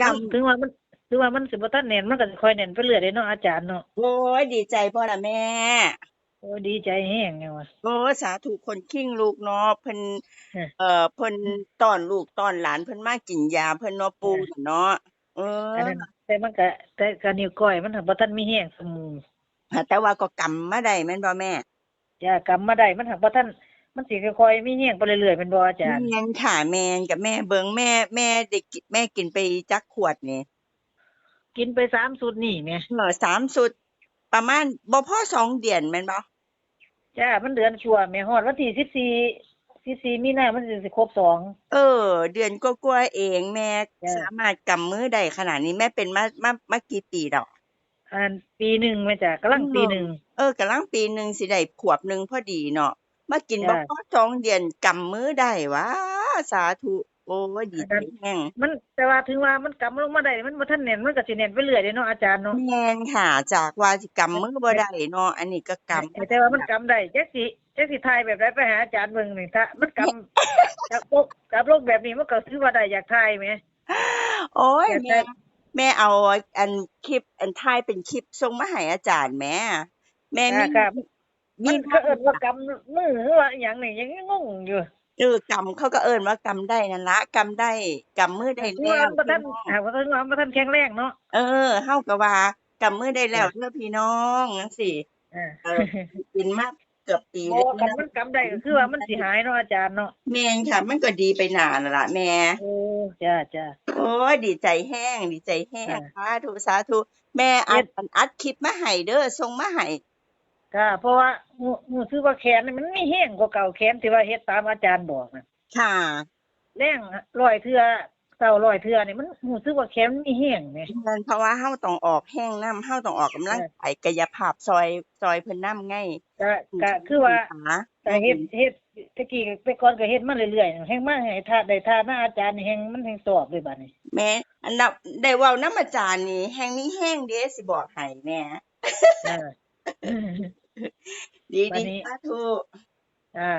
กถึงว่ามันถึงว่ามันสิบ่ทันแน่นมันก็สิค่อยแน่นไปเรื่อยเด้เนาะอาจารย์เนาะำโอ้ยดีใจพ่อละแม่โอ้ยดีใจแฮงไงวะโอ้ยสาธุคนขิ้งลูกเนาะเพิ่นเออเอ่อเพิ่นต้อนลูกต้อนหลานเพิ่นมากินยาเพิ่นเนาะปู่เออเนาะเอออันนั้นแต่มันก็แต่ก็นิ้วก้อยมันหั้นบ่ทันมีแฮงสมูแต่ว่าก็กำมาได้แม่นบ่แม่จ้ากำมาได้มันหักบ่ทัน มันสิค่อยๆมีแฮงไปเรื่อยๆเป็นบ่อาจารย์แม่นค่ะแม่นกับแม่เบิ่งแม่แม่ได้กินแม่กินไปจักขวดนี่กินไปสามสูตรนี่แหมเออสามสุด ประมาณบ่พอสองเดือนแม่นบ่จ้ามันเดือนชั่วแม่ฮอดวันที่14 14มีนามันสิครบสอง เออ เดือนกว่าๆเองแม่จ้ะ สามารถกำมือได้ขนาดนี้แม่เป็นมามามากี่ปีดอก อันปีหนึงแม่จ้ากำลังปีหนึงเออกำลังปีหนึ่งสิได้ขวบหนึ่งพอดีเนาะ มากินบ่จ้ะ พอสองเดือนกำมือได้วะสาธุ โอ้ยดีใจแฮงมันแต่ว่าถึงว่ามันกำลงมาได้มันบ่ทันแน่นมันก็สิแน่นไปเรื่อยเด้เนาะอาจารย์เนาะแม่นค่ะจากว่าสิกำมือบ่ได้เนาะอันนี้ก็กำ แต่ว่ามันกำได้จักสิจักสิทายแบบใดไปหาอาจารย์เบิ่งนี่ถ้ามันกำกับโลกกับโลกแบบนี้มันก็ถือว่าได้อยากทายแหม โอ้ยอยากแม่ได้แม่เอาอันคลิป อันท้ายเป็นคลิปส่งมาให้อาจารย์แม่ แม่มีครับมี มันก็เอิ้นว่ากำมือหรือว่าอหย่างนี่ยังงงอยู่เออกำเขาก็เอิ้นว่ากำได้นั่นละกำได้กำมือได้คือแล้ว่าวบ่ทันหาว่าทันว่าบ่ทันแข็งแรงเนาะเออเฮาก็ว่ากำมือได้แล้วเด้อพี่น้องจังซี่เออเออกินมาเกือบปีโอ้แล้วคันมันกำได้ก็คือว่ามันสิหายเนาะอาจารย์เนาะแม่นค่ะ มันก็ดีไปนานแล้วล่ะแม่ โอ้จ้าจ้า โอ้ยดีใจแห้ง ดีใจแห้งอ่า สาธุสาธุแม่อัดอัดคลิปมาให้เด้อส่งมาให้ ค่ะ เพราะว่าหูหูซื้อว่าแขนนี่มันมีแห้งกว่าเก่าแขนที่ว่าเฮ็ดตามอาจารย์บอกน่ะค่ะ แรงร้อยเทื่อเท่าร้อยเทื่อนี่มันหูซื้อว่าแขนมันมีแห้งแหมมันเพราะว่าเฮาต้องออกแห้งน้ำเฮาต้องออกกำลังกายกายภาพซอยซอยเพิ่นน้ำไงก็ก็คือว่าขาแต่เฮ็ดเฮ็ดตะกี้แต่ก่อนก็เฮ็ดมาเรื่อยๆแฮงมาให้ทาได้ทาหน้าอาจารย์นี่แฮงมันแฮงสอบเลยบัดนี้แม่อันดับได้เว้านำอาจารย์นี่แห้งนี้แห้งเด้สิบอกให้แม่จ้า ดีวันดีนี้ สาธุ อ่า